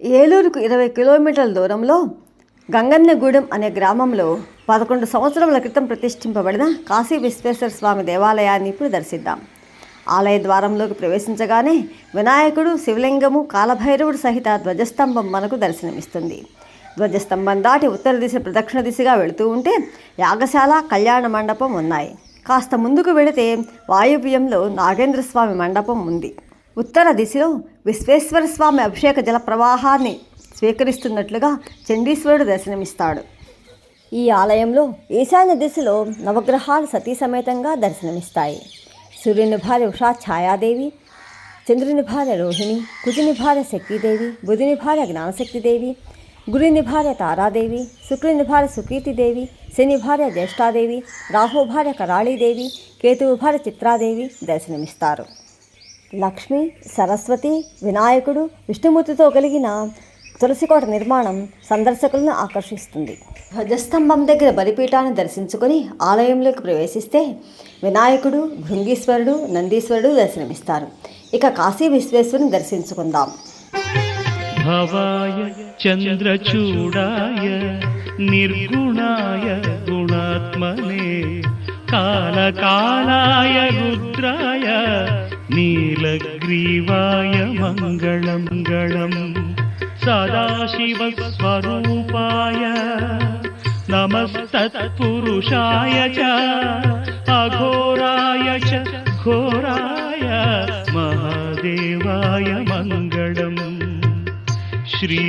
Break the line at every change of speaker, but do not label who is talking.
ఏలూరుకు ఇరవై కిలోమీటర్ల దూరంలో గంగన్నగూడెం అనే గ్రామంలో పదకొండు సంవత్సరముల క్రితం ప్రతిష్ఠింపబడిన కాశీ విశ్వేశ్వర స్వామి దేవాలయాన్ని ఇప్పుడు దర్శిద్దాం. ఆలయ ద్వారంలోకి ప్రవేశించగానే వినాయకుడు శివలింగము కాలభైరవుడు సహిత ధ్వజస్తంభం మనకు దర్శనమిస్తుంది. ధ్వజస్తంభం దాటి ఉత్తర దిశ ప్రదక్షిణ దిశగా వెళుతూ ఉంటే యాగశాల కళ్యాణ మండపం ఉన్నాయి. కాస్త ముందుకు వెళితే వాయువ్యంలో నాగేంద్ర స్వామి మండపం ఉంది. ఉత్తర దిశలో విశ్వేశ్వర స్వామి అభిషేక జల ప్రవాహాన్ని స్వీకరిస్తున్నట్లుగా చండీశ్వరుడు దర్శనమిస్తాడు. ఈ ఆలయంలో ఈశాన్య దిశలో నవగ్రహాలు సతీ సమేతంగా దర్శనమిస్తాయి. సూర్యుని భార్య ఉషా ఛాయాదేవి చంద్రుని భార్య రోహిణి కుజుని భార్య శక్తిదేవి బుధుని భార్య జ్ఞానశక్తిదేవి గురుని భార్య తారాదేవి శుక్రుని భార్య సుకీర్తిదేవి శని భార్య జ్యేష్ఠాదేవి రాహు భార్య కరాళీదేవి కేతువు భార్య చిత్రాదేవి దర్శనమిస్తారు. లక్ష్మి సరస్వతి వినాయకుడు విష్ణుమూర్తితో కలిగిన తులసికోట నిర్మాణం సందర్శకులను ఆకర్షిస్తుంది. ధ్వజస్తంభం దగ్గర బలిపీఠాన్ని దర్శించుకొని ఆలయంలోకి ప్రవేశిస్తే వినాయకుడు భృంగీశ్వరుడు నందీశ్వరుడు దర్శనమిస్తారు. ఇక కాశీ విశ్వేశ్వరుని దర్శించుకుందాం.
భవాయ చంద్రచూడాయ నిర్గుణాయ గుణాత్మనే కాలకాలాయ రుద్రాయ నీ मङ्गलं गणम् सदाशिवस्वरूपाय नमस्तत्पुरुषाय च अघोराय च घोराय महादेवाय मङ्गलम् श्री